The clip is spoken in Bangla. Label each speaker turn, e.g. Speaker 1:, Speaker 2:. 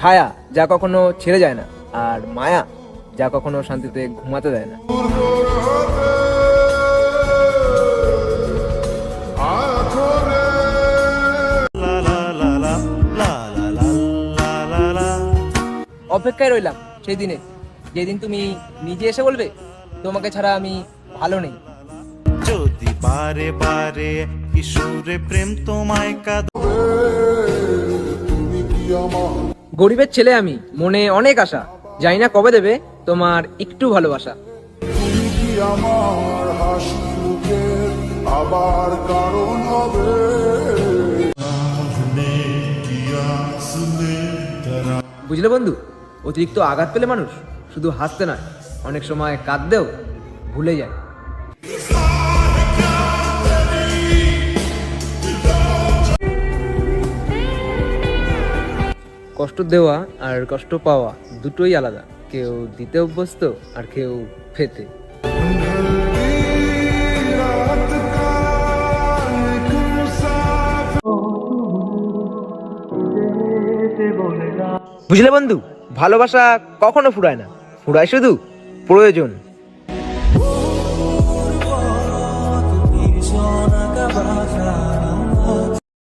Speaker 1: ছায়া যা কখনো ছেড়ে যায় না, আর মায়া যা কখনো শান্তিতে ঘুমাতে দেয় না। অপেক্ষায় রইলাম সেই দিনে যেদিন তুমি নিজে এসে বলবে, তোমাকে ছাড়া আমি ভালো নেই।
Speaker 2: যদি বারে বারে কিশোরে প্রেম তোমায় কাঁদ।
Speaker 1: গরিবের ছেলে আমি মনে অনেক আশা। জানি না কবে দেবে তোমার একটু ভালোবাসা।
Speaker 3: আবার কারণ হবে?
Speaker 1: বুঝলে বন্ধু? অতিরিক্ত আঘাত পেলে মানুষ শুধু হাসতে নয় অনেক সময় কাঁদতেও ভুলে যায়। কষ্ট দেওয়া আর কষ্ট পাওয়া দুটোই আলাদা। কেউ দিতে অভ্যস্ত আর কেউ ফেতে বুঝলে বন্ধু, ভালোবাসা কখনো ফুরায় না। ফুরায় শুধু প্রয়োজন।